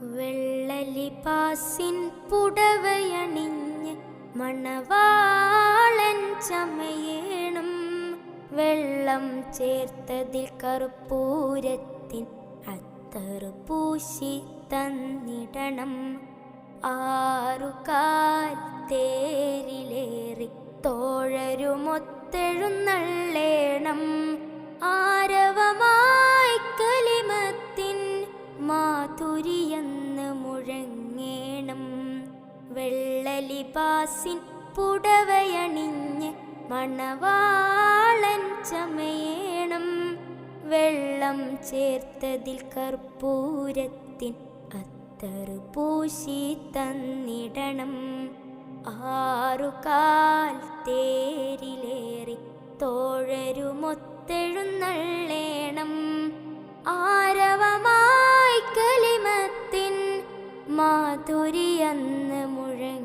വെള്ളലിപാസിൻ പുടവയണിഞ്ഞ് മണവാളൻ ചമയേണം. വെള്ളം ചേർത്തതിൽ കറുപ്പൂരത്തിൻ അത്തറു പൂശി തന്നിടണം. ആറുകാൽ തേരിലേറി തോഴരുമൊത്തെഴുന്നള്ളേണം. മാധുരിയെന്ന് മുഴങ്ങേണം. വെള്ളലിപാസിൻ പുടവയണിഞ്ഞ് മണവാളൻ ചമയേണം. വെള്ളം ചേർത്തതിൽ കർപ്പൂരത്തിൻ അത്തറു പൂശി തന്നിടണം. ആറുകാൽ തേരിലേറി തോഴരുമൊത്തെഴുന്നള്ളേണം മാധുരിയെന്ന് മുഴങ്ങി